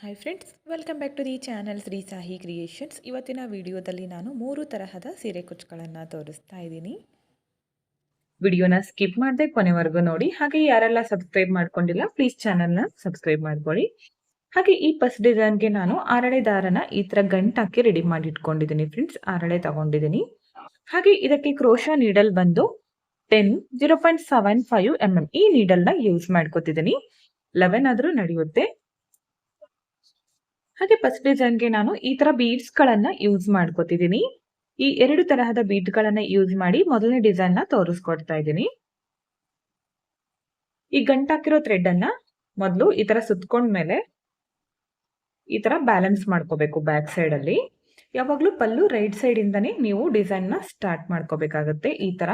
Hi friends welcome back to the channel Shri Sahi creations ಇವತ್ತಿನ ವಿಡಿಯೋದಲ್ಲಿ ನಾನು ಮೂರು ತರಹದ ಸೀರೆ ಕುಚ್ಚುಗಳನ್ನು ತೋರಿಸ್ತಾ ಇದ್ದೀನಿ. ವಿಡಿಯೋನ ಸ್ಕಿಪ್ ಮಾಡದೆ ಕೊನೆವರೆಗೂ ನೋಡಿ. ಹಾಗೆ ಯಾರೆಲ್ಲ ಸಬ್ಸ್ಕ್ರೈಬ್ ಮಾಡ್ಕೊಂಡಿಲ್ಲ ಪ್ಲೀಸ್ ಚಾನಲ್ನ ಸಬ್ಸ್ಕ್ರೈಬ್ ಮಾಡ್ಕೊಳ್ಳಿ. ಹಾಗೆ ಈ ಫಸ್ಟ್ ಡಿಸೈನ್ಗೆ ನಾನು ಆರಳೆ ದಾರನ ಈ ತರ ಗಂಟಾಕಿ ರೆಡಿ ಮಾಡಿ ಇಟ್ಕೊಂಡಿದ್ದೀನಿ ಫ್ರೆಂಡ್ಸ್ ಆರಳೆ ತಗೊಂಡಿದ್ದೀನಿ. ಹಾಗೆ ಇದಕ್ಕೆ ಕ್ರೋಶ ನೀಡಲ್ ಬಂದು ten zero point seven five M M ಈ ನೀಡಲ್ನ ಯೂಸ್ ಮಾಡ್ಕೋತಿದ್ದೀನಿ. ಲೆವೆನ್ ಆದರೂ ನಡೆಯುತ್ತೆ. ಹಾಗೆ ಫಸ್ಟ್ ಡಿಸೈನ್ಗೆ ನಾನು ಈ ತರ ಬೀಡ್ಸ್ ಗಳನ್ನ ಯೂಸ್ ಮಾಡ್ಕೋತಿದ್ದೀನಿ. ಈ ಎರಡು ತರಹದ ಬೀಡ್ ಗಳನ್ನ ಯೂಸ್ ಮಾಡಿ ಮೊದಲನೇ ಡಿಸೈನ್ನ ತೋರಿಸ್ಕೊಡ್ತಾ ಇದ್ದೀನಿ. ಈ ಗಂಟಾಕಿರೋ ಥ್ರೆಡ್ ಅನ್ನ ಮೊದಲು ಈ ತರ ಸುತ್ಕೊಂಡ್ಮೇಲೆ ಈ ತರ ಬ್ಯಾಲೆನ್ಸ್ ಮಾಡ್ಕೋಬೇಕು ಬ್ಯಾಕ್ ಸೈಡ್ ಅಲ್ಲಿ. ಯಾವಾಗ್ಲೂ ಪಲ್ಲು ರೈಟ್ ಸೈಡ್ ಇಂದಾನೇ ನೀವು ಡಿಸೈನ್ನ ಸ್ಟಾರ್ಟ್ ಮಾಡ್ಕೋಬೇಕಾಗುತ್ತೆ ಈ ತರ.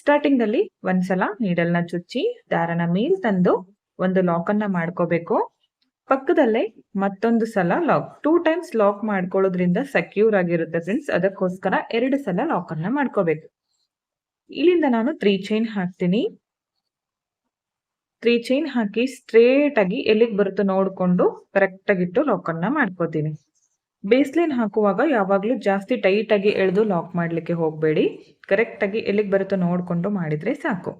ಸ್ಟಾರ್ಟಿಂಗ್ ಅಲ್ಲಿ ಒಂದ್ಸಲ ನೀಡಲ್ನ ಚುಚ್ಚಿ, ದಾರನ ಮೇಲ್ ತಂದು ಒಂದು ಲಾಕ್ ಅನ್ನ ಮಾಡ್ಕೋಬೇಕು. ಪಕ್ಕದಲ್ಲೇ ಮತ್ತೊಂದು ಸಲ ಲಾಕ್ ಟೂ ಟೈಮ್ಸ್ ಲಾಕ್ ಮಾಡ್ಕೊಳ್ಳೋದ್ರಿಂದ ಸೆಕ್ಯೂರ್ ಆಗಿರುತ್ತೆ ಫ್ರೆಂಡ್ಸ್ ಅದಕ್ಕೋಸ್ಕರ ಎರಡು ಸಲ ಲಾಕ್ ಅನ್ನ ಮಾಡ್ಕೋಬೇಕು. ಇಲ್ಲಿಂದ ನಾನು ತ್ರೀ ಚೈನ್ ಹಾಕ್ತೀನಿ. ತ್ರೀ ಚೈನ್ ಹಾಕಿ ಸ್ಟ್ರೇಟ್ ಆಗಿ ಎಲ್ಲಿಗೆ ಬರುತ್ತೋ ನೋಡಿಕೊಂಡು ಕರೆಕ್ಟ್ ಆಗಿಟ್ಟು ಲಾಕ್ ಅನ್ನ ಮಾಡ್ಕೋತೀನಿ. ಬೇಸ್ಲೈನ್ ಹಾಕುವಾಗ ಯಾವಾಗ್ಲೂ ಜಾಸ್ತಿ ಟೈಟ್ ಆಗಿ ಎಳೆದು ಲಾಕ್ ಮಾಡ್ಲಿಕ್ಕೆ ಹೋಗಬೇಡಿ. ಕರೆಕ್ಟ್ ಆಗಿ ಎಲ್ಲಿಗೆ ಬರುತ್ತೋ ನೋಡಿಕೊಂಡು ಮಾಡಿದ್ರೆ ಸಾಕು.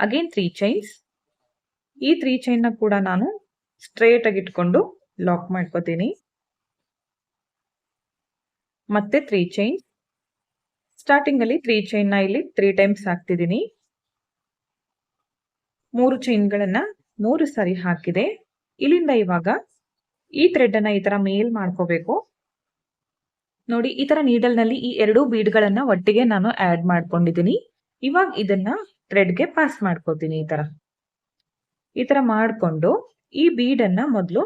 ಅಗೇನ್ ತ್ರೀ ಚೈನ್ಸ್ ಈ ತ್ರೀ ಚೈನ್ನ ಕೂಡ ನಾನು ಸ್ಟ್ರೇಟ್ ಆಗಿ ಇಟ್ಕೊಂಡು ಲಾಕ್ ಮಾಡ್ಕೋತೀನಿ. ಮತ್ತೆ ತ್ರೀ ಚೈನ್ ಸ್ಟಾರ್ಟಿಂಗ್ ಅಲ್ಲಿ ತ್ರೀ ಚೈನ್ನ ಇಲ್ಲಿ ತ್ರೀ ಟೈಮ್ಸ್ ಹಾಕ್ತಿದ್ದೀನಿ. ಮೂರು ಚೈನ್ಗಳನ್ನ ಮೂರು ಸಾರಿ ಹಾಕಿದೆ. ಇಲ್ಲಿಂದ ಇವಾಗ ಈ ಥ್ರೆಡ್ ಅನ್ನ ಈ ತರ ಮೇಲ್ ಮಾಡ್ಕೋಬೇಕು. ನೋಡಿ, ಈ ತರ ನೀಡಲ್ನಲ್ಲಿ ಈ ಎರಡು ಬೀಡ್ಗಳನ್ನ ಒಟ್ಟಿಗೆ ನಾನು ಆಡ್ ಮಾಡ್ಕೊಂಡಿದ್ದೀನಿ. ಇವಾಗ ಇದನ್ನ ಥ್ರೆಡ್ಗೆ ಪಾಸ್ ಮಾಡ್ಕೋತೀನಿ ಈ ತರ. ಈ ತರ ಮಾಡ್ಕೊಂಡು ಈ ಬೀಡನ್ನ ಮೊದಲು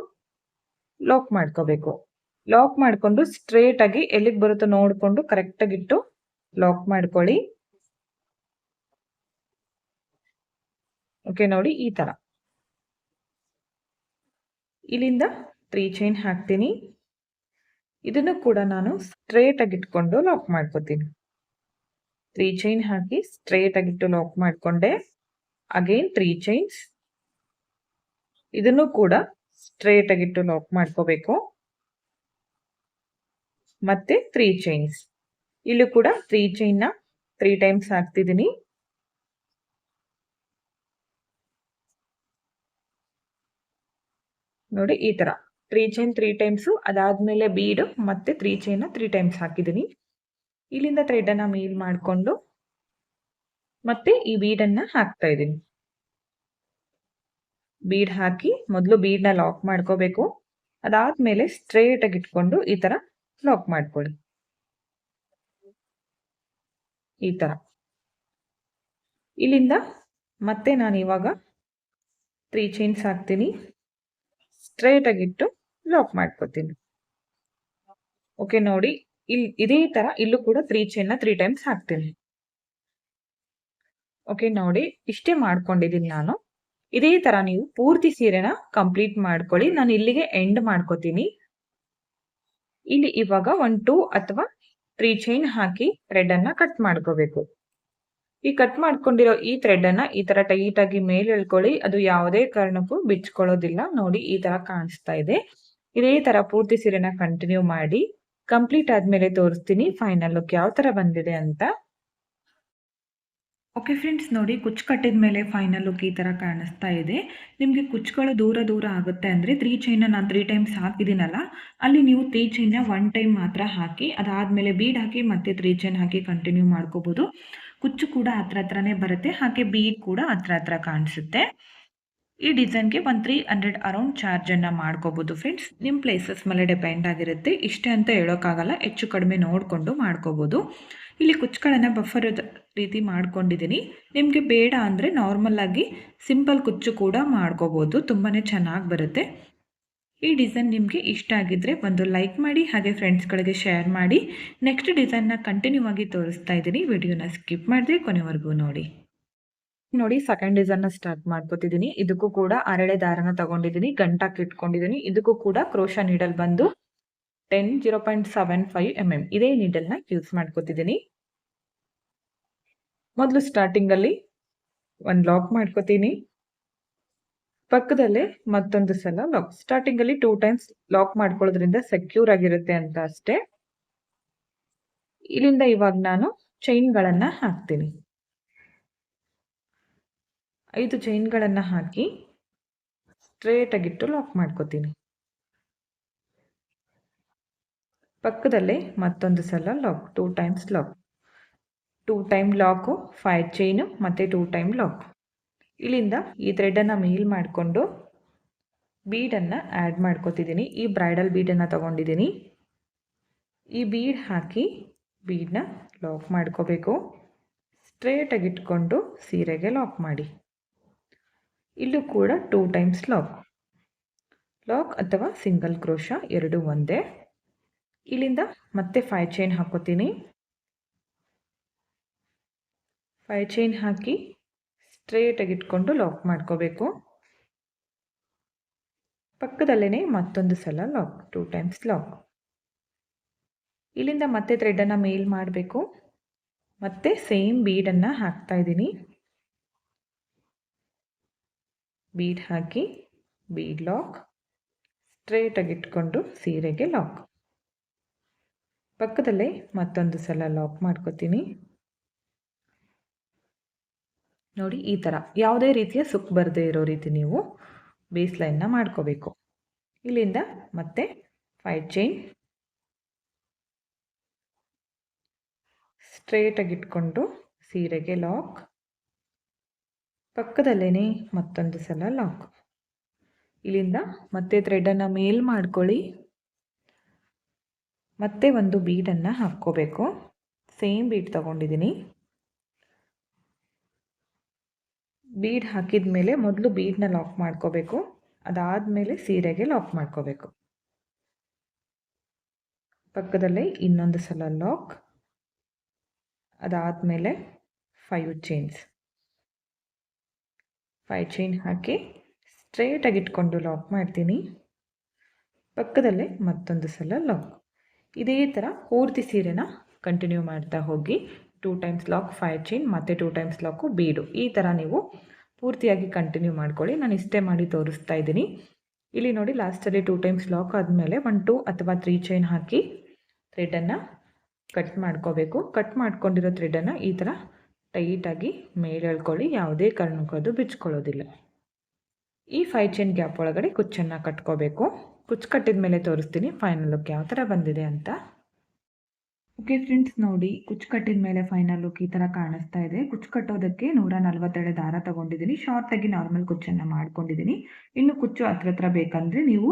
ಲಾಕ್ ಮಾಡ್ಕೋಬೇಕು. ಲಾಕ್ ಮಾಡಿಕೊಂಡು ಸ್ಟ್ರೇಟ್ ಆಗಿ ಎಲ್ಲಿಗೆ ಬರುತ್ತೋ ನೋಡಿಕೊಂಡು ಕರೆಕ್ಟ್ ಆಗಿಟ್ಟು ಲಾಕ್ ಮಾಡ್ಕೊಳ್ಳಿ. ಓಕೆ ನೋಡಿ ಈ ತರ. ಇಲ್ಲಿಂದ ತ್ರೀ ಚೈನ್ ಹಾಕ್ತೀನಿ. ಇದನ್ನು ಕೂಡ ನಾನು ಸ್ಟ್ರೇಟ್ ಆಗಿ ಇಟ್ಕೊಂಡು ಲಾಕ್ ಮಾಡ್ಕೋತೀನಿ. ತ್ರೀ ಚೈನ್ ಹಾಕಿ ಸ್ಟ್ರೇಟ್ ಆಗಿಟ್ಟು ಲಾಕ್ ಮಾಡಿಕೊಂಡೆ. ಅಗೇನ್ ತ್ರೀ ಚೈನ್ಸ್ ಇದನ್ನು ಕೂಡ ಸ್ಟ್ರೇಟ್ ಆಗಿಟ್ಟು ಲಾಕ್ ಮಾಡ್ಕೋಬೇಕು. ಮತ್ತೆ ತ್ರೀ ಚೈನ್ಸ್ ಇಲ್ಲೂ ಕೂಡ ತ್ರೀ ಚೈನ್ನ ತ್ರೀ ಟೈಮ್ಸ್ ಹಾಕ್ತಿದ್ದೀನಿ. ನೋಡಿ ಈ ತರ. ತ್ರೀ ಚೈನ್ ತ್ರೀ ಟೈಮ್ಸ್ ಅದಾದ್ಮೇಲೆ ಬೀಡ್ ಮತ್ತೆ ತ್ರೀ ಚೈನ್ ತ್ರೀ ಟೈಮ್ಸ್ ಹಾಕಿದ್ದೀನಿ. ಇಲ್ಲಿಂದ ಥ್ರೆಡ್ ಅನ್ನ ಮೇಲ್ ಮಾಡಿಕೊಂಡು ಮತ್ತೆ ಈ ಬೀಡನ್ನ ಹಾಕ್ತಾ ಇದ್ದೀನಿ. ಬೀಡ್ ಹಾಕಿ ಮೊದಲು ಬೀಡ್ನ ಲಾಕ್ ಮಾಡ್ಕೋಬೇಕು. ಅದಾದ್ಮೇಲೆ ಸ್ಟ್ರೇಟ್ ಆಗಿ ಇಟ್ಕೊಂಡು ಈ ತರ ಲಾಕ್ ಮಾಡ್ಕೊಳ್ಳಿ. ಈ ತರ. ಇಲ್ಲಿಂದ ಮತ್ತೆ ನಾನು ಇವಾಗ ತ್ರೀ ಚೈನ್ಸ್ ಹಾಕ್ತೀನಿ. ಸ್ಟ್ರೇಟ್ ಆಗಿಟ್ಟು ಲಾಕ್ ಮಾಡ್ಕೋತೀನಿ. ಓಕೆ ನೋಡಿ ಇಲ್ಲಿ ಇದೇ ತರ ಇಲ್ಲೂ ಕೂಡ ತ್ರೀ ಚೈನ್ನ ತ್ರೀ ಟೈಮ್ಸ್ ಹಾಕ್ತೀನಿ. ಓಕೆ ನೋಡಿ, ಇಷ್ಟೇ ಮಾಡ್ಕೊಂಡಿದ್ದೀನಿ ನಾನು. ಇದೇ ತರ ನೀವು ಪೂರ್ತಿ ಸೀರೆನ ಕಂಪ್ಲೀಟ್ ಮಾಡ್ಕೊಳ್ಳಿ. ನಾನು ಇಲ್ಲಿಗೆ ಎಂಡ್ ಮಾಡ್ಕೋತೀನಿ. ಇಲ್ಲಿ ಇವಾಗ ಒನ್ ಟೂ ಅಥವಾ ತ್ರೀ ಚೈನ್ ಹಾಕಿ ಥ್ರೆಡ್ ಅನ್ನ ಕಟ್ ಮಾಡ್ಕೋಬೇಕು. ಈ ಕಟ್ ಮಾಡ್ಕೊಂಡಿರೋ ಈ ಥ್ರೆಡ್ ಅನ್ನ ಈ ತರ ಟೈಟ್ ಆಗಿ ಮೇಲೆ ಎಳ್ಕೊಳ್ಳಿ. ಅದು ಯಾವುದೇ ಕಾರಣಕ್ಕೂ ಬಿಚ್ಕೊಳ್ಳೋದಿಲ್ಲ. ನೋಡಿ ಈ ತರ ಕಾಣಿಸ್ತಾ ಇದೆ. ಇದೇ ತರ ಪೂರ್ತಿ ಸೀರೆನ ಕಂಟಿನ್ಯೂ ಮಾಡಿ ಕಂಪ್ಲೀಟ್ ಆದ್ಮೇಲೆ ತೋರಿಸ್ತೀನಿ ಫೈನಲ್ ಲುಕ್ ಯಾವ ತರ ಬಂದಿದೆ ಅಂತ. ಓಕೆ ಫ್ರೆಂಡ್ಸ್ ನೋಡಿ ಕುಚ್ಚು ಕಟ್ಟಿದ ಮೇಲೆ ಫೈನಲ್ ಲುಕ್ ಈ ಥರ ಕಾಣಿಸ್ತಾ ಇದೆ. ನಿಮಗೆ ಕುಚ್ಚುಗಳು ದೂರ ದೂರ ಆಗುತ್ತೆ ಅಂದರೆ ತ್ರೀ ಚೈನ್ನ ನಾನು ತ್ರೀ ಟೈಮ್ಸ್ ಹಾಕಿದ್ದೀನಲ್ಲ, ಅಲ್ಲಿ ನೀವು ತ್ರೀ ಚೈನ್ನ ಒನ್ ಟೈಮ್ ಮಾತ್ರ ಹಾಕಿ, ಅದಾದಮೇಲೆ ಬೀಡ್ ಹಾಕಿ ಮತ್ತೆ ತ್ರೀ ಚೈನ್ ಹಾಕಿ ಕಂಟಿನ್ಯೂ ಮಾಡ್ಕೋಬೋದು. ಕುಚ್ಚು ಕೂಡ ಹತ್ರ ಹತ್ರನೇ ಬರುತ್ತೆ, ಹಾಗೆ ಬೀಡ್ ಕೂಡ ಹತ್ರ ಹತ್ರ ಕಾಣಿಸುತ್ತೆ. ಈ ಡಿಸೈನ್ಗೆ ಒಂದು ತ್ರೀ ಹಂಡ್ರೆಡ್ ಅರೌಂಡ್ ಚಾರ್ಜನ್ನು ಮಾಡ್ಕೋಬೋದು ಫ್ರೆಂಡ್ಸ್ ನಿಮ್ಮ ಪ್ಲೇಸಸ್ ಮೇಲೆ ಡಿಪೆಂಡ್ ಆಗಿರುತ್ತೆ. ಇಷ್ಟೇ ಅಂತ ಹೇಳೋಕ್ಕಾಗಲ್ಲ, ಹೆಚ್ಚು ಕಡಿಮೆ ನೋಡಿಕೊಂಡು ಮಾಡ್ಕೋಬೋದು. ಇಲ್ಲಿ ಕುಚ್ಚುಗಳನ್ನು ಬಫರ್ ರೀತಿ ಮಾಡ್ಕೊಂಡಿದ್ದೀನಿ ನಿಮಗೆ ಬೇಡ ಅಂದರೆ ನಾರ್ಮಲ್ಲಾಗಿ ಸಿಂಪಲ್ ಕುಚ್ಚು ಕೂಡ ಮಾಡ್ಕೋಬೋದು. ತುಂಬಾ ಚೆನ್ನಾಗಿ ಬರುತ್ತೆ. ಈ ಡಿಸೈನ್ ನಿಮಗೆ ಇಷ್ಟ ಆಗಿದ್ದರೆ ಒಂದು ಲೈಕ್ ಮಾಡಿ, ಹಾಗೆ ಫ್ರೆಂಡ್ಸ್ಗಳಿಗೆ ಶೇರ್ ಮಾಡಿ. ನೆಕ್ಸ್ಟ್ ಡಿಸೈನ್ನ ಕಂಟಿನ್ಯೂ ಆಗಿ ತೋರಿಸ್ತಾ ಇದ್ದೀನಿ. ವಿಡಿಯೋನ ಸ್ಕಿಪ್ ಮಾಡಿದ್ರೆ ಕೊನೆವರೆಗೂ ನೋಡಿ. ನೋಡಿ ಸೆಕೆಂಡ್ ಡಿಸೈನ್ನ ಸ್ಟಾರ್ಟ್ ಮಾಡ್ಕೋತಿದ್ದೀನಿ. ಇದಕ್ಕೂ ಕೂಡ ಅರಳೆ ದಾರನ ತಗೊಂಡಿದ್ದೀನಿ. ಗಂಟಾಕಿಟ್ಕೊಂಡಿದ್ದೀನಿ ಇದಕ್ಕೂ ಕೂಡ ಕ್ರೋಶ ನೀಡಲ್ ಬಂದು ten zero point seven five M M ಇದೇ ನೀಡಲ್ನ ಯೂಸ್ ಮಾಡ್ಕೋತಿದ್ದೀನಿ ಮೊದಲು ಸ್ಟಾರ್ಟಿಂಗಲ್ಲಿ ಒಂದು ಲಾಕ್ ಮಾಡ್ಕೋತೀನಿ. ಪಕ್ಕದಲ್ಲೇ ಮತ್ತೊಂದು ಸಲ ಲಾಕ್ ಸ್ಟಾರ್ಟಿಂಗ್ ಅಲ್ಲಿ ಟೂ ಟೈಮ್ಸ್ ಲಾಕ್ ಮಾಡ್ಕೊಳ್ಳೋದ್ರಿಂದ ಸೆಕ್ಯೂರ್ ಆಗಿರುತ್ತೆ ಅಂತ ಅಷ್ಟೇ. ಇಲ್ಲಿಂದ ಇವಾಗ ನಾನು ಚೈನ್ಗಳನ್ನು ಹಾಕ್ತೀನಿ. ಐದು ಚೈನ್ಗಳನ್ನು ಹಾಕಿ ಸ್ಟ್ರೇಟಾಗಿಟ್ಟು ಲಾಕ್ ಮಾಡ್ಕೋತೀನಿ. ಪಕ್ಕದಲ್ಲೇ ಮತ್ತೊಂದು ಸಲ lock two times lock two time lock five chain ಮತ್ತು ಟೂ ಟೈಮ್ ಲಾಕ್ ಇಲ್ಲಿಂದ ಈ ಥ್ರೆಡನ್ನು ಮೇಲ್ ಮಾಡಿಕೊಂಡು ಬೀಡನ್ನು ಆ್ಯಡ್ ಮಾಡ್ಕೋತಿದ್ದೀನಿ. ಈ ಬ್ರೈಡಲ್ ಬೀಡನ್ನು ತೊಗೊಂಡಿದ್ದೀನಿ. ಈ ಬೀಡ್ ಹಾಕಿ ಬೀಡನ್ನ ಲಾಕ್ ಮಾಡ್ಕೋಬೇಕು. ಸ್ಟ್ರೇಟಾಗಿ ಇಟ್ಕೊಂಡು ಸೀರೆಗೆ ಲಾಕ್ ಮಾಡಿ. ಇಲ್ಲೂ ಕೂಡ ಟೂ ಟೈಮ್ಸ್ ಲಾಕ್ ಲಾಕ್ ಅಥವಾ ಸಿಂಗಲ್ ಕ್ರೋಶ ಎರಡು ಒಂದೇ. ಇಲ್ಲಿಂದ ಮತ್ತೆ ಫೈವ್ ಚೈನ್ ಹಾಕೋತೀನಿ. ಫೈವ್ ಚೈನ್ ಹಾಕಿ ಸ್ಟ್ರೇಟಾಗಿ ಇಟ್ಕೊಂಡು ಲಾಕ್ ಮಾಡ್ಕೋಬೇಕು. ಪಕ್ಕದಲ್ಲೇ ಮತ್ತೊಂದು ಸಲ ಲಾಕ್ ಟೂ ಟೈಮ್ಸ್ ಲಾಕ್ ಇಲ್ಲಿಂದ ಮತ್ತೆ ಥ್ರೆಡನ್ನು ಮೇಲ್ ಮಾಡಬೇಕು. ಮತ್ತೆ ಸೇಮ್ ಬೀಡನ್ನು ಹಾಕ್ತಾ ಇದ್ದೀನಿ. ಬೀಡ್ ಹಾಕಿ ಬೀಡ್ ಲಾಕ್ ಸ್ಟ್ರೇಟಾಗಿ ಇಟ್ಕೊಂಡು ಸೀರೆಗೆ ಲಾಕ್ ಪಕ್ಕದಲ್ಲೇ ಮತ್ತೊಂದು ಸಲ ಲಾಕ್ ಮಾಡ್ಕೋತೀನಿ. ನೋಡಿ, ಈ ಥರ ಯಾವುದೇ ರೀತಿಯ ಸುಕ್ ಬರದೇ ಇರೋ ರೀತಿ ನೀವು ಬೇಸ್ ಲೈನ್ನ ಮಾಡ್ಕೋಬೇಕು. ಇಲ್ಲಿಂದ ಮತ್ತೆ ಫೈವ್ ಚೈನ್ ಸ್ಟ್ರೇಟಾಗಿ ಇಟ್ಕೊಂಡು ಸೀರೆಗೆ ಲಾಕ್ ಪಕ್ಕದಲ್ಲೇ ಮತ್ತೊಂದು ಸಲ ಲಾಕ್ ಇಲ್ಲಿಂದ ಮತ್ತೆ ಥ್ರೆಡನ್ನು ಮೇಲ್ ಮಾಡ್ಕೊಳ್ಳಿ. ಮತ್ತೆ ಒಂದು ಬೀಡನ್ನು ಹಾಕ್ಕೋಬೇಕು. ಸೇಮ್ ಬೀಡ್ ತಗೊಂಡಿದ್ದೀನಿ. ಬೀಡ್ ಹಾಕಿದ ಮೇಲೆ ಮೊದಲು ಬೀಡನ್ನ ಲಾಕ್ ಮಾಡ್ಕೋಬೇಕು. ಅದಾದಮೇಲೆ ಸೀರೆಗೆ ಲಾಕ್ ಮಾಡ್ಕೋಬೇಕು. ಪಕ್ಕದಲ್ಲೇ ಇನ್ನೊಂದು ಸಲ ಲಾಕ್. ಅದಾದಮೇಲೆ ಫೈವ್ ಚೈನ್ಸ್ ಫೈವ್ ಚೈನ್ ಹಾಕಿ ಸ್ಟ್ರೇಟಾಗಿ ಇಟ್ಕೊಂಡು ಲಾಕ್ ಮಾಡ್ತೀನಿ. ಪಕ್ಕದಲ್ಲೇ ಮತ್ತೊಂದು ಸಲ ಲಾಕ್. ಇದೇ ಥರ ಪೂರ್ತಿ ಸೀರೆನ ಕಂಟಿನ್ಯೂ ಮಾಡ್ತಾ ಹೋಗಿ two times lock five chain ಮತ್ತು ಟೂ ಟೈಮ್ಸ್ ಲಾಕು ಬೀಡು. ಈ ಥರ ನೀವು ಪೂರ್ತಿಯಾಗಿ ಕಂಟಿನ್ಯೂ ಮಾಡ್ಕೊಳ್ಳಿ. ನಾನು ಇಷ್ಟೇ ಮಾಡಿ ತೋರಿಸ್ತಾ ಇದ್ದೀನಿ. ಇಲ್ಲಿ ನೋಡಿ ಲಾಸ್ಟಲ್ಲಿ ಟೂ ಟೈಮ್ಸ್ ಲಾಕ್ ಆದಮೇಲೆ ಒನ್ ಟೂ ಅಥವಾ ತ್ರೀ ಚೈನ್ ಹಾಕಿ ಥ್ರೆಡನ್ನು ಕಟ್ ಮಾಡ್ಕೋಬೇಕು. ಕಟ್ ಮಾಡ್ಕೊಂಡಿರೋ ಥ್ರೆಡನ್ನು ಈ ಥರ ಟೈಟಾಗಿ ಮೇಲೆ ಎಳ್ಕೊಳ್ಳಿ. ಯಾವುದೇ ಕಾರಣಕ್ಕೂ ಅದು ಬಿಚ್ಕೊಳ್ಳೋದಿಲ್ಲ. ಈ ಫೈವ್ ಚೈನ್ ಗ್ಯಾಪ್ ಒಳಗಡೆ ಕುಚ್ಚನ್ನು ಕಟ್ಕೋಬೇಕು. ಕುಚ್ಚು ಕಟ್ಟಿದ ಮೇಲೆ ತೋರಿಸ್ತೀನಿ. ಫೈನಲ್ ಲುಕ್ ಯಾವ ಥರ ಬಂದಿದೆ ಅಂತ. ಓಕೆ ಫ್ರೆಂಡ್ಸ್ ನೋಡಿ ಕುಚ್ಚು ಕಟ್ಟಿದ ಮೇಲೆ ಫೈನಲ್ ಲುಕ್ ಈ ಥರ ಕಾಣಿಸ್ತಾ ಇದೆ. ಕುಚ್ಚು ಕಟ್ಟೋದಕ್ಕೆ ನೂರ ನಲ್ವತ್ತೆರಡು ದಾರ ತಗೊಂಡಿದ್ದೀನಿ. ಶಾರ್ಟಾಗಿ ನಾರ್ಮಲ್ ಕುಚ್ಚನ್ನು ಮಾಡ್ಕೊಂಡಿದ್ದೀನಿ. ಇನ್ನು ಕುಚ್ಚು ಹತ್ರ ಹತ್ರ ಬೇಕಂದರೆ ನೀವು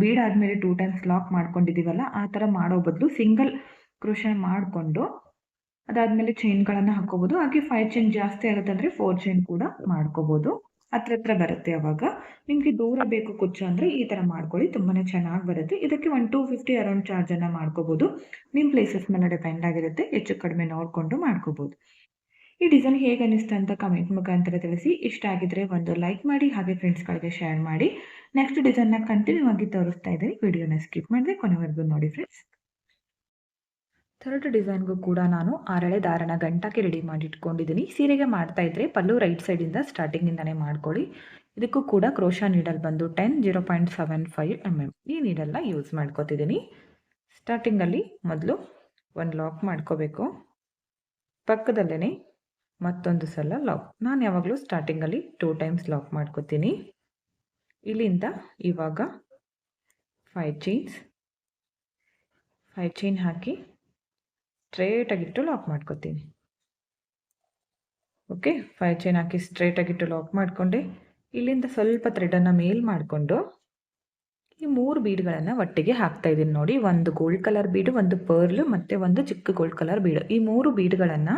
ಬೀಡಾದಮೇಲೆ ಟೂ ಟೈಮ್ಸ್ ಲಾಕ್ ಮಾಡ್ಕೊಂಡಿದ್ದೀವಲ್ಲ, ಆ ಥರ ಮಾಡೋ ಬದಲು ಸಿಂಗಲ್ ಕ್ರೋಶ ಮಾಡಿಕೊಂಡು ಅದಾದಮೇಲೆ ಚೈನ್ಗಳನ್ನು ಹಾಕೋಬೋದು. ಹಾಗೆ ಫೈವ್ ಚೈನ್ ಜಾಸ್ತಿ ಆಗುತ್ತೆ ಅಂದರೆ ಫೋರ್ ಚೈನ್ ಕೂಡ ಮಾಡ್ಕೋಬೋದು. ಹತ್ರ ಹತ್ರ ಬರುತ್ತೆ ಅವಾಗ. ನಿಮಗೆ ದೂರ ಬೇಕು ಕುಚ್ಚು ಅಂದರೆ ಈ ಥರ ಮಾಡ್ಕೊಳ್ಳಿ. ತುಂಬಾ ಚೆನ್ನಾಗಿ ಬರುತ್ತೆ. ಇದಕ್ಕೆ ಒಂದು ಟೂ ಫಿಫ್ಟಿ ಅರೌಂಡ್ ಚಾರ್ಜನ್ನು ಮಾಡ್ಕೋಬೋದು. ನಿಮ್ಮ ಪ್ಲೇಸಸ್ ಮೇಲೆ ಡಿಪೆಂಡ್ ಆಗಿರುತ್ತೆ. ಹೆಚ್ಚು ಕಡಿಮೆ ನೋಡಿಕೊಂಡು ಮಾಡ್ಕೋಬೋದು. ಈ ಡಿಸೈನ್ ಹೇಗೆ ಅನ್ನಿಸ್ತು ಅಂತ ಕಮೆಂಟ್ ಮುಖಾಂತರ ತಿಳಿಸಿ. ಇಷ್ಟ ಆಗಿದ್ರೆ ಒಂದು ಲೈಕ್ ಮಾಡಿ, ಹಾಗೆ ಫ್ರೆಂಡ್ಸ್ಗಳಿಗೆ ಶೇರ್ ಮಾಡಿ. ನೆಕ್ಸ್ಟ್ ಡಿಸೈನ್ನ ಕಂಟಿನ್ಯೂ ಆಗಿ ತೋರಿಸ್ತಾ ಇದ್ದೀನಿ ವಿಡಿಯೋನ ಸ್ಕಿಪ್ ಮಾಡಿದೆ ಕೊನೆವರೆಗೂ ನೋಡಿ ಫ್ರೆಂಡ್ಸ್ ಥರ್ಡ್ ಡಿಸೈನ್ಗೂ ಕೂಡ ನಾನು ಆರಳೆ ದಾರನ ಗಂಟಾಕಿ ರೆಡಿ ಮಾಡಿ ಇಟ್ಕೊಂಡಿದ್ದೀನಿ ಸೀರೆಗೆ ಮಾಡ್ತಾ ಇದ್ದರೆ ಪಲ್ಲು ರೈಟ್ ಸೈಡಿಂದ ಸ್ಟಾರ್ಟಿಂಗಿಂದನೇ ಮಾಡ್ಕೊಳ್ಳಿ. ಇದಕ್ಕೂ ಕೂಡ ಕ್ರೋಶಾ ನೀಡಲ್ ಬಂದು ten zero point seven five M M ಈ ನೀಡಲ್ನ ಯೂಸ್ ಮಾಡ್ಕೋತಿದ್ದೀನಿ. ಸ್ಟಾರ್ಟಿಂಗಲ್ಲಿ ಮೊದಲು ಒಂದು ಲಾಕ್ ಮಾಡ್ಕೋಬೇಕು. ಪಕ್ಕದಲ್ಲೇ ಮತ್ತೊಂದು ಸಲ ಲಾಕ್ ನಾನು ಯಾವಾಗಲೂ ಸ್ಟಾರ್ಟಿಂಗಲ್ಲಿ ಟೂ ಟೈಮ್ಸ್ ಲಾಕ್ ಮಾಡ್ಕೋತೀನಿ. ಇಲ್ಲಿಂದ ಇವಾಗ ಫೈವ್ ಚೈನ್ಸ್ ಫೈವ್ ಚೈನ್ ಹಾಕಿ ಸ್ಟ್ರೇಟಾಗಿಟ್ಟು ಲಾಕ್ ಮಾಡ್ಕೊತೀನಿ. ಓಕೆ ಫೈವ್ ಚೈನ್ ಹಾಕಿ ಸ್ಟ್ರೇಟಾಗಿಟ್ಟು ಲಾಕ್ ಮಾಡಿಕೊಂಡೆ ಇಲ್ಲಿಂದ ಸ್ವಲ್ಪ ಥ್ರೆಡನ್ನು ಮೇಲ್ ಮಾಡಿಕೊಂಡು ಈ ಮೂರು ಬೀಡ್ಗಳನ್ನು ಒಟ್ಟಿಗೆ ಹಾಕ್ತಾ ಇದ್ದೀನಿ ನೋಡಿ. ಒಂದು ಗೋಲ್ಡ್ ಕಲರ್ ಬೀಡು, ಒಂದು ಪರ್ಲು ಮತ್ತು ಒಂದು ಚಿಕ್ಕ ಗೋಲ್ಡ್ ಕಲರ್ ಬೀಡು. ಈ ಮೂರು ಬೀಡ್ಗಳನ್ನು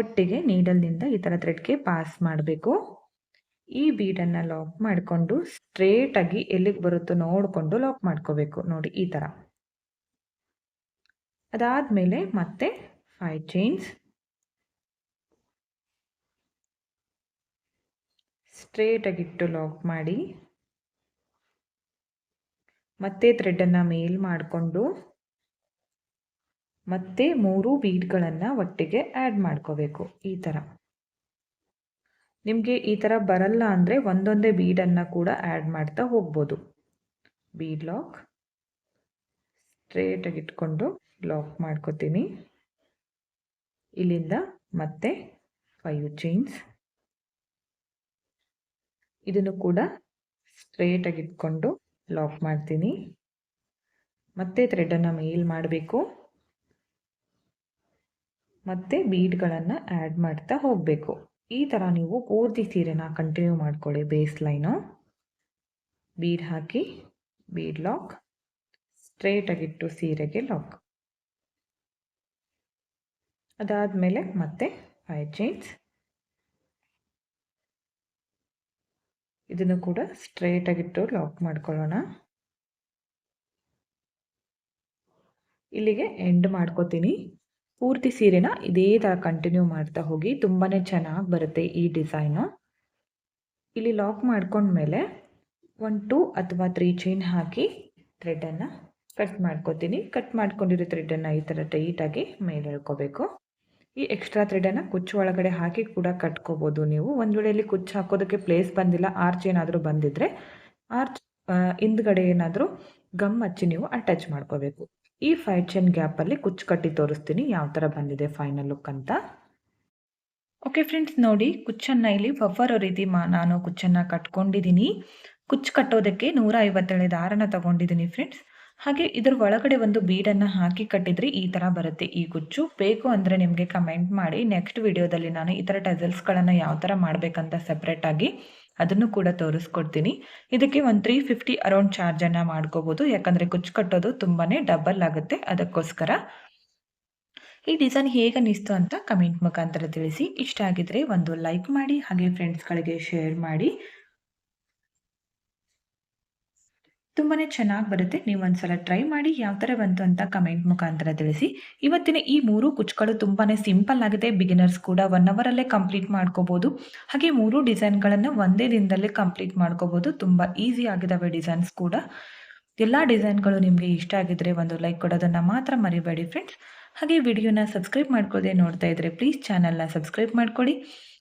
ಒಟ್ಟಿಗೆ ನೀಡಲ್ನಿಂದ ಈ ಥರ ಥ್ರೆಡ್ಗೆ ಪಾಸ್ ಮಾಡಬೇಕು. ಈ ಬೀಡನ್ನು ಲಾಕ್ ಮಾಡಿಕೊಂಡು ಸ್ಟ್ರೇಟಾಗಿ ಎಲ್ಲಿಗೆ ಬರುತ್ತೋ ನೋಡಿಕೊಂಡು ಲಾಕ್ ಮಾಡ್ಕೋಬೇಕು. ನೋಡಿ, ಈ ಥರ ಅದಾದಮೇಲೆ ಮತ್ತೆ ಫೈವ್ ಚೈನ್ಸ್ ಸ್ಟ್ರೇಟಾಗಿಟ್ಟು ಲಾಕ್ ಮಾಡಿ. ಮತ್ತೆ ಥ್ರೆಡನ್ನು ಮೇಲ್ ಮಾಡಿಕೊಂಡು, ಮತ್ತೆ ಮೂರು ಬೀಡ್ಗಳನ್ನು ಒಟ್ಟಿಗೆ ಆ್ಯಡ್ ಮಾಡ್ಕೋಬೇಕು, ಈ ಥರ ನಿಮಗೆ ಈ ಥರ ಬರಲ್ಲ ಅಂದರೆ ಒಂದೊಂದೇ ಬೀಡನ್ನು ಕೂಡ ಆ್ಯಡ್ ಮಾಡ್ತಾ ಹೋಗ್ಬೋದು. ಬೀಡ್ ಲಾಕ್ ಸ್ಟ್ರೇಟಾಗಿ ಇಟ್ಕೊಂಡು ಲಾಕ್ ಮಾಡ್ಕೋತೀನಿ. ಇಲ್ಲಿಂದ ಮತ್ತೆ ಫೈವ್ ಚೈನ್ಸ್ ಇದನ್ನು ಕೂಡ ಸ್ಟ್ರೇಟಾಗಿ ಇಟ್ಕೊಂಡು ಲಾಕ್ ಮಾಡ್ತೀನಿ. ಮತ್ತೆ ಥ್ರೆಡನ್ನು ಮೇಲ್ ಮಾಡಬೇಕು. ಮತ್ತೆ ಬೀಡ್ಗಳನ್ನು ಆ್ಯಡ್ ಮಾಡ್ತಾ ಹೋಗಬೇಕು. ಈ ಥರ ನೀವು ಪೂರ್ತಿ ಸೀರೆನ ಕಂಟಿನ್ಯೂ ಮಾಡ್ಕೊಳ್ಳಿ ಬೇಸ್ ಲೈನು ಬೀಡ್ ಹಾಕಿ ಬೀಡ್ ಲಾಕ್ ಸ್ಟ್ರೇಟಾಗಿಟ್ಟು ಸೀರೆಗೆ ಲಾಕ್ ಅದಾದಮೇಲೆ ಮತ್ತೆ ಫೈವ್ ಚೈನ್ಸ್ ಇದನ್ನು ಕೂಡ ಸ್ಟ್ರೇಟಾಗಿಟ್ಟು ಲಾಕ್ ಮಾಡ್ಕೊಳ್ಳೋಣ. ಇಲ್ಲಿಗೆ ಎಂಡ್ ಮಾಡ್ಕೋತೀನಿ. ಪೂರ್ತಿ ಸೀರೆನ ಇದೇ ಥರ ಕಂಟಿನ್ಯೂ ಮಾಡ್ತಾ ಹೋಗಿ ತುಂಬಾ ಚೆನ್ನಾಗಿ ಬರುತ್ತೆ ಈ ಡಿಸೈನು. ಇಲ್ಲಿ ಲಾಕ್ ಮಾಡ್ಕೊಂಡ್ಮೇಲೆ ಒನ್ ಟೂ ಅಥವಾ ತ್ರೀ ಚೈನ್ ಹಾಕಿ ಥ್ರೆಡನ್ನು ಕಟ್ ಮಾಡ್ಕೋತೀನಿ. ಕಟ್ ಮಾಡ್ಕೊಂಡಿರೋ ಥ್ರೆಡ್ಡನ್ನು ಈ ಥರ ಟೈಟಾಗಿ ಮೇಲೆ ಎಳ್ಕೋಬೇಕು. ಈ ಎಕ್ಸ್ಟ್ರಾ ಥ್ರೆಡನ್ನು ಕುಚ್ಚು ಒಳಗಡೆ ಹಾಕಿ ಕೂಡ ಕಟ್ಕೋಬೋದು ನೀವು. ಒಂದು ವೇಳೆಯಲ್ಲಿ ಕುಚ್ಚು ಹಾಕೋದಕ್ಕೆ ಪ್ಲೇಸ್ ಬಂದಿಲ್ಲ ಆರ್ಚ್ ಏನಾದರೂ ಬಂದಿದ್ದರೆ ಆರ್ಚ್ ಹಿಂದ್ಗಡೆ ಏನಾದರೂ ಗಮ್ ಹಚ್ಚಿ ನೀವು ಅಟ್ಯಾಚ್ ಮಾಡ್ಕೋಬೇಕು. ಈ ಫೈವ್ ಚೈನ್ ಗ್ಯಾಪಲ್ಲಿ ಕುಚ್ಚು ಕಟ್ಟಿ ತೋರಿಸ್ತೀನಿ ಯಾವ ಥರ ಬಂದಿದೆ ಫೈನಲ್ ಲುಕ್ ಅಂತ. ಓಕೆ ಫ್ರೆಂಡ್ಸ್ ನೋಡಿ ಕುಚ್ಚನ್ನು ಇಲ್ಲಿ ಬಫರೋ ರೀತಿ ಮಾ, ನಾನು ಕುಚ್ಚನ್ನು ಕಟ್ಕೊಂಡಿದ್ದೀನಿ. ಕುಚ್ಚು ಕಟ್ಟೋದಕ್ಕೆ ನೂರ ಐವತ್ತೇಳು ದಾರನ ತಗೊಂಡಿದ್ದೀನಿ ಫ್ರೆಂಡ್ಸ್ ಹಾಗೆ ಇದರ ಒಳಗಡೆ ಒಂದು ಬೀಡನ್ನು ಹಾಕಿ ಕಟ್ಟಿದ್ರೆ ಈ ಥರ ಬರುತ್ತೆ ಈ ಗುಚ್ಚು. ಬೇಕು ಅಂದರೆ ನಿಮಗೆ ಕಮೆಂಟ್ ಮಾಡಿ. ನೆಕ್ಸ್ಟ್ ವಿಡಿಯೋದಲ್ಲಿ ನಾನು ಈ ಥರ ಟಜಲ್ಸ್ಗಳನ್ನು ಯಾವ ಥರ ಮಾಡಬೇಕಂತ ಸಪ್ರೇಟಾಗಿ ಅದನ್ನು ಕೂಡ ತೋರಿಸ್ಕೊಡ್ತೀನಿ. ಇದಕ್ಕೆ ಒಂದು ತ್ರೀ ಫಿಫ್ಟಿ ಅರೌಂಡ್ ಚಾರ್ಜನ್ನು ಮಾಡ್ಕೋಬೋದು. ಯಾಕಂದರೆ ಗುಚ್ಚು ಕಟ್ಟೋದು ತುಂಬಾ ಡಬಲ್ ಆಗುತ್ತೆ. ಅದಕ್ಕೋಸ್ಕರ ಈ ಡಿಸೈನ್ ಹೇಗೆ ಅನ್ನಿಸ್ತು ಅಂತ ಕಮೆಂಟ್ ಮುಖಾಂತರ ತಿಳಿಸಿ. ಇಷ್ಟ ಆಗಿದ್ರೆ ಒಂದು ಲೈಕ್ ಮಾಡಿ, ಹಾಗೆ ಫ್ರೆಂಡ್ಸ್ಗಳಿಗೆ ಶೇರ್ ಮಾಡಿ. ತುಂಬಾ ಚೆನ್ನಾಗಿ ಬರುತ್ತೆ. ನೀವು ಒಂದ್ಸಲ ಟ್ರೈ ಮಾಡಿ ಯಾವ ಥರ ಬಂತು ಅಂತ ಕಮೆಂಟ್ ಮುಖಾಂತರ ತಿಳಿಸಿ. ಇವತ್ತಿನ ಈ ಮೂರು ಕುಚ್ಗಳು ತುಂಬಾ ಸಿಂಪಲ್ ಆಗಿದೆ. ಬಿಗಿನರ್ಸ್ ಕೂಡ ಒನ್ ಅವರಲ್ಲೇ ಕಂಪ್ಲೀಟ್ ಮಾಡ್ಕೋಬೋದು. ಹಾಗೆ ಮೂರು ಡಿಸೈನ್ಗಳನ್ನು ಒಂದೇ ದಿನದಲ್ಲೇ ಕಂಪ್ಲೀಟ್ ಮಾಡ್ಕೋಬೋದು. ತುಂಬ ಈಸಿ ಆಗಿದ್ದಾವೆ ಡಿಸೈನ್ಸ್ ಕೂಡ. ಎಲ್ಲ ಡಿಸೈನ್ಗಳು ನಿಮಗೆ ಇಷ್ಟ ಆಗಿದ್ರೆ ಒಂದು ಲೈಕ್ ಕೊಡೋದನ್ನು ಮಾತ್ರ ಮರಿಬೇಡಿ ಫ್ರೆಂಡ್ಸ್ ಹಾಗೆ ವಿಡಿಯೋನ ಸಬ್ಸ್ಕ್ರೈಬ್ ಮಾಡ್ಕೊಳ್ಳದೆ ನೋಡ್ತಾ ಇದ್ರೆ ಪ್ಲೀಸ್ ಚಾನಲ್ನ ಸಬ್ಸ್ಕ್ರೈಬ್ ಮಾಡ್ಕೊಳ್ಳಿ